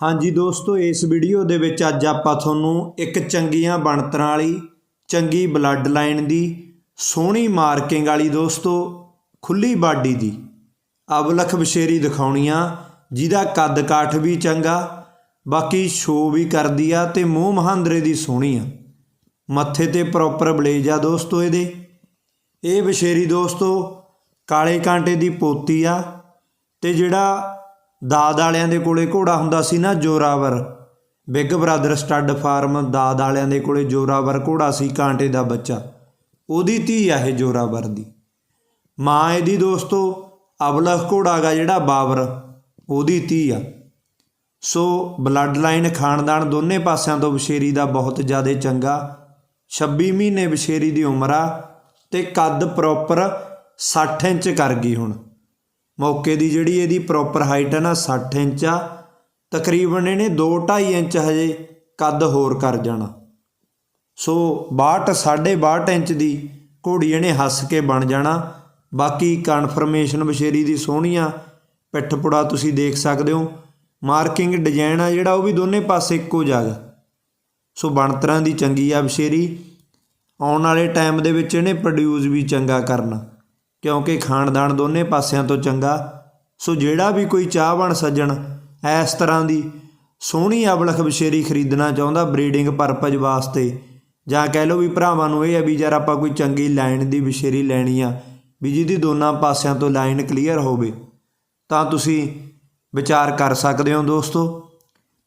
ਹਾਂਜੀ ਦੋਸਤੋ, ਇਸ ਵੀਡੀਓ ਦੇ ਵਿੱਚ ਅੱਜ ਆਪਾਂ ਤੁਹਾਨੂੰ ਇੱਕ ਚੰਗੀਆਂ ਬਣਤਰਾਂ ਵਾਲੀ, ਚੰਗੀ ਬਲੱਡ ਲਾਈਨ ਦੀ ਸੋਹਣੀ ਮਾਰਕਿੰਗ ਵਾਲੀ ਦੋਸਤੋ ਖੁੱਲੀ ਬਾਡੀ ਦੀ ਅਵਲਖ ਬਸ਼ੇਰੀ ਦਿਖਾਉਣੀ ਆ ਜਿਹਦਾ ਕੱਦ ਕਾਠ ਵੀ ਚੰਗਾ, ਬਾਕੀ ਸ਼ੋ ਵੀ ਕਰਦੀ ਆ ਤੇ ਮੂੰਹ ਮਹਾਂਦਰੇ ਦੀ ਸੋਹਣੀ ਆ। ਮੱਥੇ ਤੇ ਪ੍ਰੋਪਰ ਬਲੇਜ ਆ ਦੋਸਤੋ ਇਹਦੇ। ਇਹ ਬਸ਼ੇਰੀ ਦੋਸਤੋ ਕਾਲੇ ਕਾਂਟੇ ਦੀ ਪੋਤੀ ਆ ਤੇ ਜਿਹੜਾ ਦਾਦ ਵਾਲਿਆਂ ਦੇ ਕੋਲੇ ਘੋੜਾ ਹੁੰਦਾ ਸੀ ਨਾ Zorawar. Big brother stud farm Daad ਵਾਲਿਆਂ ਦੇ ਕੋਲੇ ਜੋਰਾਵਰ ਘੋੜਾ ਸੀ, ਕਾਂਟੇ ਦਾ ਬੱਚਾ। ਉਹਦੀ ਧੀ ਆ ਇਹ ਜੋਰਾਵਰ ਦੀ। ਮਾਂ ਇਹਦੀ ਦੋਸਤੋ, ਅਬਲਖ ਘੋੜਾ ਗਾ ਜਿਹੜਾ ਬਾਬਰ, ਉਹਦੀ ਧੀ ਆ। ਸੋ ਬਲੱਡ ਲਾਈਨ ਖਾਨਦਾਨ ਦੋਨੇ ਪਾਸਿਆਂ ਤੋਂ ਬਸ਼ੇਰੀ ਦਾ ਬਹੁਤ ਜ਼ਿਆਦਾ ਚੰਗਾ। 26 ਮਹੀਨੇ ਬਸ਼ੇਰੀ ਦੀ ਉਮਰ ਆ ਤੇ ਕੱਦ ਪ੍ਰੋਪਰ 60 ਇੰਚ ਕਰ ਗਈ ਹੁਣ। ਮੌਕੇ ਦੀ ਜਿਹੜੀ ਇਹਦੀ ਪ੍ਰੋਪਰ ਹਾਈਟ ਹੈ ਨਾ 60 ਇੰਚ ਆ, ਤਕਰੀਬਨ ਇਹਨੇ 2.5 ਇੰਚ ਹਜੇ ਕੱਦ ਹੋਰ ਕਰ ਜਾਣਾ। ਸੋ 62 62 ਇੰਚ ਦੀ ਘੋੜੀ ਇਹਨੇ ਹੱਸ ਕੇ ਬਣ ਜਾਣਾ। ਬਾਕੀ ਕਨਫਰਮੇਸ਼ਨ ਬਸ਼ੇਰੀ ਦੀ ਸੋਹਣੀ ਆ, ਪਿੱਠ ਪੁੜਾ ਤੁਸੀਂ ਦੇਖ ਸਕਦੇ ਹੋ। ਮਾਰਕਿੰਗ ਡਿਜ਼ਾਈਨ ਆ ਜਿਹੜਾ, ਉਹ ਵੀ ਦੋਨੇ ਪਾਸੇ ਇੱਕੋ ਜਾਗਾ। ਸੋ ਬਣਤਰਾਂ ਦੀ ਚੰਗੀ ਆ ਬਸ਼ੇਰੀ। ਆਉਣ ਵਾਲੇ ਟਾਈਮ ਦੇ ਵਿੱਚ ਇਹਨੇ ਪ੍ਰੋਡਿਊਸ ਵੀ ਚੰਗਾ ਕਰਨਾ। ਕਿਉਂਕਿ ਖਾਨਦਾਨ ਦੋਨੇ ਪਾਸਿਆਂ ਤੋਂ ਚੰਗਾ। ਸੋ ਜਿਹੜਾ ਵੀ ਕੋਈ ਚਾਹਵਣ ਸੱਜਣ ਇਸ ਤਰ੍ਹਾਂ ਦੀ ਸੋਹਣੀ ਅਬਲਖ ਬਸ਼ੇਰੀ ਖਰੀਦਣਾ ਚਾਹੁੰਦਾ ਬਰੀਡਿੰਗ ਪਰਪਸ ਵਾਸਤੇ। ਜਾਂ ਕਹਿ ਲਓ ਵੀ ਭਰਾਵਾਂ ਨੂੰ ਇਹ ਆ ਵੀ ਯਾਰ ਆਪਾਂ ਕੋਈ ਚੰਗੀ ਲਾਈਨ ਦੀ ਬਸ਼ੇਰੀ ਲੈਣੀ ਆ, ਵੀ ਜਿਹਦੀ ਦੋਨਾਂ ਪਾਸਿਆਂ ਤੋਂ ਲਾਈਨ ਕਲੀਅਰ ਹੋਵੇ। ਤਾਂ ਤੁਸੀਂ ਵਿਚਾਰ ਕਰ ਸਕਦੇ ਹੋ ਦੋਸਤੋ।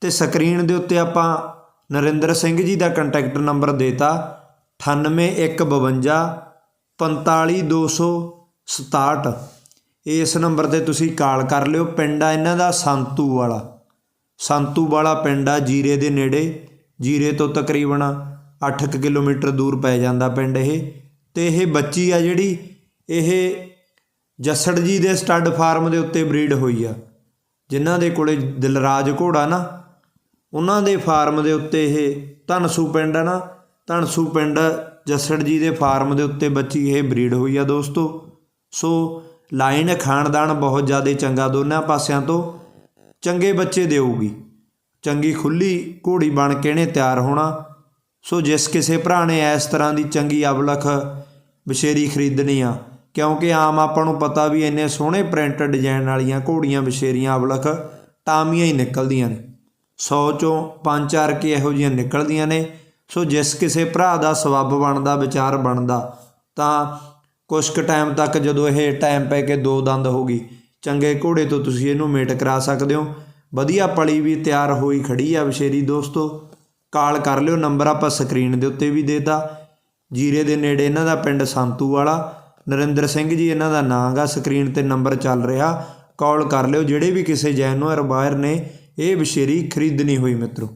ਤੇ ਸਕਰੀਨ ਦੇ ਉੱਤੇ ਆਪਾਂ ਨਰਿੰਦਰ ਸਿੰਘ ਜੀ ਦਾ ਕੰਟੈਕਟ ਨੰਬਰ ਦੇਤਾ। 9815 45267 ਇਸ ਨੰਬਰ ਤੇ ਤੁਸੀਂ ਕਾਲ ਕਰ ਲਿਓ। ਪਿੰਡ ਆ ਇਹਨਾਂ ਦਾ, ਸੰਤੂ ਵਾਲਾ। ਸੰਤੂ ਵਾਲਾ ਪਿੰਡ ਆ, ਜੀਰੇ ਦੇ ਨੇੜੇ। ਜੀਰੇ ਤੋਂ ਤਕਰੀਬਨ 8 ਕਿਲੋਮੀਟਰ ਦੂਰ ਪੈ ਜਾਂਦਾ ਪਿੰਡ ਇਹ। ਤੇ ਇਹ ਬੱਚੀ ਆ ਜਿਹੜੀ, ਇਹ ਜੱਸੜ ਜੀ ਦੇ ਸਟੱਡ ਫਾਰਮ ਦੇ ਉੱਤੇ ਬਰੀਡ ਹੋਈ ਆ। ਜਿਨ੍ਹਾਂ ਦੇ ਕੋਲੇ ਦਿਲਰਾਜ ਘੋੜਾ ਨਾ, ਉਹਨਾਂ ਦੇ ਫਾਰਮ ਦੇ ਉੱਤੇ ਇਹ ਧਨਸੂ ਪਿੰਡ ਆ ਨਾ। ਧਨਸੂ ਪਿੰਡ ਜੱਸੜ ਜੀ ਦੇ ਫਾਰਮ ਦੇ ਉੱਤੇ ਬੱਚੀ ਇਹ ਬਰੀਡ ਹੋਈ ਆ ਦੋਸਤੋ। ਸੋ ਲਾਈਨ ਖਾਨਦਾਨ ਬਹੁਤ ਜ਼ਿਆਦਾ ਚੰਗਾ ਦੋਨਾਂ ਪਾਸਿਆਂ ਤੋਂ। ਚੰਗੇ ਬੱਚੇ ਦੇਊਗੀ। ਚੰਗੀ ਖੁੱਲੀ ਘੋੜੀ ਬਣ ਕੇ ਇਹਨੇ ਤਿਆਰ ਹੋਣਾ। ਸੋ ਜਿਸ ਕਿਸੇ ਭਰਾ ਨੇ ਇਸ ਤਰ੍ਹਾਂ ਦੀ ਚੰਗੀ ਅਵਲਖ ਬਸ਼ੇਰੀ ਖਰੀਦਣੀ ਆ, ਕਿਉਂਕਿ ਆਮ ਆਪਾਂ ਨੂੰ ਪਤਾ ਵੀ ਇੰਨੇ ਸੋਹਣੇ ਪ੍ਰਿੰਟ ਡਿਜ਼ਾਈਨ ਵਾਲੀਆਂ ਘੋੜੀਆਂ ਬਸ਼ੇਰੀਆਂ ਅਵਲਖ ਟਾਮੀਆਂ ਹੀ ਨਿਕਲਦੀਆਂ ਨੇ। 100 ਚੋਂ 5-4 ਕੇ ਇਹੋ ਜਿਹੀਆਂ ਨਿਕਲਦੀਆਂ ਨੇ। ਸੋ ਜਿਸ ਕਿਸੇ ਭਰਾ ਦਾ ਸਬੱਬ ਬਣਦਾ, ਵਿਚਾਰ ਬਣਦਾ, ਤਾਂ ਕੁਛ ਕੁ ਟਾਈਮ ਤੱਕ ਜਦੋਂ ਇਹ ਟਾਈਮ ਪੈ ਕੇ ਦੋ ਦੰਦ ਹੋ ਗਈ। ਚੰਗੇ ਘੋੜੇ ਤੋਂ ਤੁਸੀਂ ਇਹਨੂੰ ਮੇਟ ਕਰਾ ਸਕਦੇ ਹੋ। ਵਧੀਆ ਪਲੀ ਵੀ ਤਿਆਰ ਹੋਈ ਖੜੀ ਆ ਬਸ਼ੇਰੀ ਦੋਸਤੋ। ਕਾਲ ਕਰ ਲਿਓ ਨੰਬਰ ਆਪਾਂ ਸਕਰੀਨ ਦੇ ਉੱਤੇ ਵੀ ਦੇਤਾ। ਜੀਰੇ ਦੇ ਨੇੜੇ ਇਹਨਾਂ ਦਾ ਪਿੰਡ ਸੰਤੂ ਵਾਲਾ। ਨਰਿੰਦਰ ਸਿੰਘ ਜੀ, ਇਹਨਾਂ ਦਾ ਨਾਂ ਗਾ ਸਕਰੀਨ ਤੇ ਨੰਬਰ ਚੱਲ ਰਿਹਾ। ਕਾਲ ਕਰ ਲਿਓ, ਜਿਹੜੇ ਵੀ ਕਿਸੇ ਜੈਨੂਅਰ ਬਾਇਰ ਨੇ, ਇਹ ਬਸ਼ੇਰੀ ਖਰੀਦਣੀ ਹੋਈ ਮਿੱਤਰੋ।